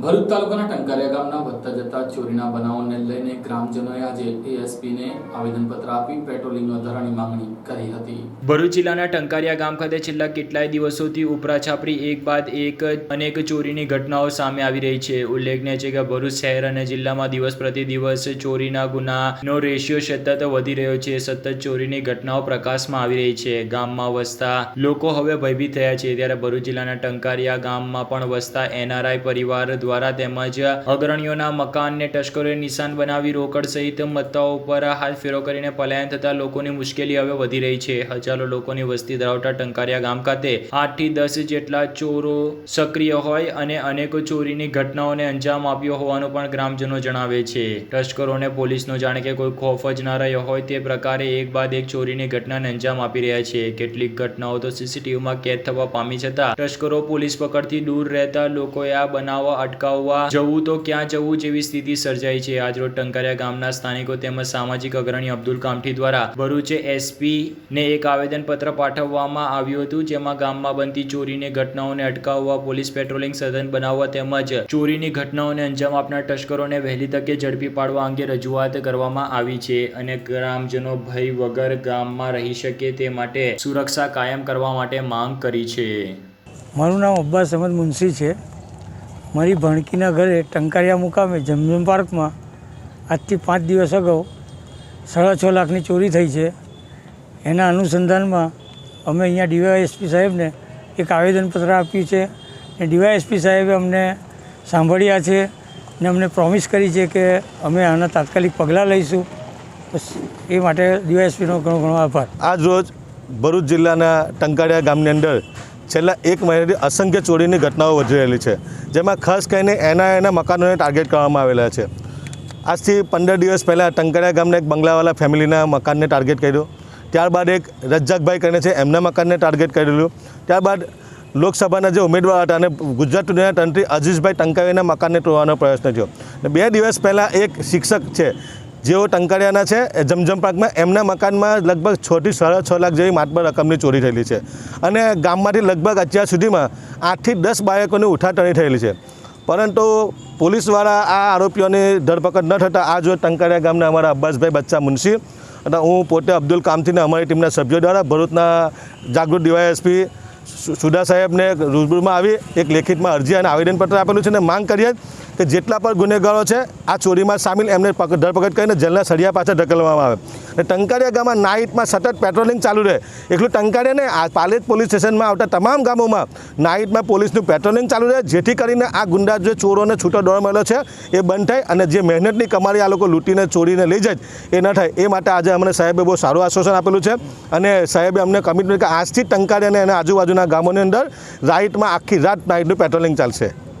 ભરૂચ તાલુકાના ટંકારિયા ગામના વધતા જતા ચોરીના બનાવોને લઈને ગ્રામજનોએ આજે એએસપીને આવેદનપત્ર આપી પેટ્રોલિંગ વધારાની માંગણી કરી હતી. ભરૂચ જિલ્લાના ટંકારિયા ગામ ખાતે છેલ્લા કેટલાય દિવસોથી ઉપરાછાપરી એક બાદ એક અનેક ચોરીની ઘટનાઓ સામે આવી રહી છે. ઉલ્લેખનીય છે કે ભરૂચ શહેર અને જિલ્લામાં દિવસ પ્રતિ દિવસ ચોરીના ગુનાનો રેશિયો સતત વધી રહ્યો છે. સતત ચોરીની ઘટનાઓ પ્રકાશમાં આવી રહી છે. ગામમાં વસતા લોકો હવે ભયભીત થયા છે. ત્યારે ભરૂચ જિલ્લાના ટંકારિયા ગામમાં પણ વસતા એનઆરઆઈ પરિવાર દ્વારા તેમજ અગ્રણીઓના મકાનને ટશ્કરોએ નિશાન બનાવી રોકડ સહિત મત્તાઓ ઉપર હાથ કરીને પલાયન થતા લોકોની મુશ્કેલી હવે વધી રહી છે. હજારો લોકોની વસ્તી ધરાવતા ટંકારિયા ગામ ખાતે આઠથી દસ જેટલા ચોરો સક્રિય હોય અને અનેકો ચોરીની ઘટનાઓને અંજામ આપ્યો હોવાનું પણ ગ્રામજનો જણાવે છે. તસ્કરોને પોલીસનો જાણે કે કોઈ ખોફ જ ના રહ્યો હોય તે પ્રકારે એક બાદ એક ચોરીની ઘટનાને અંજામ આપી રહ્યા છે. કેટલીક ઘટનાઓ તો સીસીટીવીમાં કેદ થવા પામી છતાં તસ્કરો પોલીસ પકડથી દૂર રહેતા લોકોએ આ બનાવો અટકાવવા. જવું તો ક્યાં જવું જેવી સ્થિતિ સર્જાઈ છે. આજરોજ ટંકારિયા ગામના સ્થાનિકો તેમજ સામાજિક અગ્રણી અબ્દુલ કામઠી દ્વારા ભરૂચ એસપી ને એક આવેદનપત્ર પાઠવવામાં આવ્યું હતું, જેમાં ગામમાં બનતી ચોરીની ઘટનાઓને અટકાવવા, પોલીસ પેટ્રોલિંગ સઘન બનાવવા તેમજ ચોરીની ઘટનાઓને અંજામ આપનાર તસ્કરોને વહેલી તકે ઝડપી પાડવા અંગે રજૂઆત કરવામાં આવી છે અને ગ્રામજનો ભય વગર ગામમાં રહી શકે તે માટે સુરક્ષા કાયમ કરવા માટે માંગ કરી છે. મારું નામ અબ્બાસ અહમદ મુનશી છે. મારી ભણકીના ઘરે ટંકારિયા મુકામે જમજમ પાર્કમાં આજથી પાંચ દિવસ અગાઉ સાડા છ લાખની ચોરી થઈ છે. એના અનુસંધાનમાં અમે અહીંયા ડીવાયએસપી સાહેબને એક આવેદનપત્ર આપ્યું છે ને ડીવાયએસપી સાહેબે અમને સાંભળ્યા છે ને અમને પ્રોમિસ કરી છે કે અમે આના તાત્કાલિક પગલાં લઈશું. બસ એ માટે ડીવાયએસપીનો ઘણો ઘણો આભાર. આજ રોજ ભરૂચ જિલ્લાના ટંકારિયા ગામની અંદર છેલ્લા એક મહિનાથી અસંખ્ય ચોરીની ઘટનાઓ વધી રહેલી છે, જેમાં ખાસ કરીને એના એના મકાનોને ટાર્ગેટ કરવામાં આવેલા છે. આજથી પંદર દિવસ પહેલાં ટંકારિયા ગામના એક બંગલાવાળા ફેમિલીના મકાનને ટાર્ગેટ કર્યું. ત્યારબાદ એક રજ્જાકભાઈ કરીને છે, એમના મકાનને ટાર્ગેટ કરેલું ત્યારબાદ લોકસભાના જે ઉમેદવાર હતા અને ગુજરાત ચૂંટણીના તંત્રી અજીઝભાઈ ટંકાવીના મકાનને તોડવાનો પ્રયત્ન થયો. અને બે દિવસ પહેલાં એક શિક્ષક છે જેઓ ટંકારિયાના છે જમજમ પાર્કમાં એમના મકાનમાં લગભગ છથી સાડા છ લાખ જેવી માતબર રકમની ચોરી થયેલી છે. અને ગામમાંથી લગભગ અત્યાર સુધીમાં આઠથી દસ બાળકોની ઉઠાટણી થયેલી છે. પરંતુ પોલીસવાળા આ આરોપીઓની ધરપકડ ન થતાં આ જો ટંકારિયા ગામના અમારા અબ્બાસભાઈ બચ્ચા મુનશી અને હું પોતે અબ્દુલ કામથીને અમારી ટીમના સભ્યો દ્વારા ભરૂચના જાગૃત ડીવાયએસપી સુડા સાહેબને રૂબરૂમાં આવી એક લેખિતમાં અરજી અને આવેદનપત્ર આપેલું છે અને માંગ કરીએ કે જેટલા પણ ગુનેગારો છે, આ ચોરીમાં સામેલ એમને ધરપકડ કરીને જેલના સળિયા પાછળ ઢકલવામાં આવે. અને ટંકારિયા ગામમાં નાઇટમાં સતત પેટ્રોલિંગ ચાલુ રહે. એટલું ટંકારિયા ને આ પાલેજ પોલીસ સ્ટેશનમાં આવતા તમામ ગામોમાં નાઇટમાં પોલીસનું પેટ્રોલિંગ ચાલુ રહે, જેથી કરીને આ ગુંડા જે ચોરોને છૂટો દોડ મળ્યો છે, એ બંધ થાય અને જે મહેનતની કમાણી આ લોકો લૂંટીને, ચોરીને લઈ જાય, એ ન થાય. એ માટે આજે અમને સાહેબે બહુ સારું આશ્વાસન આપેલું છે અને સાહેબે અમને કમિટમેન્ટ કે આજથી ટંકારિયાને ટંકારિયા અને એના આજુબાજુના ગામોની અંદર રાઇટમાં આખી રાત નાઇટનું પેટ્રોલિંગ ચાલશે.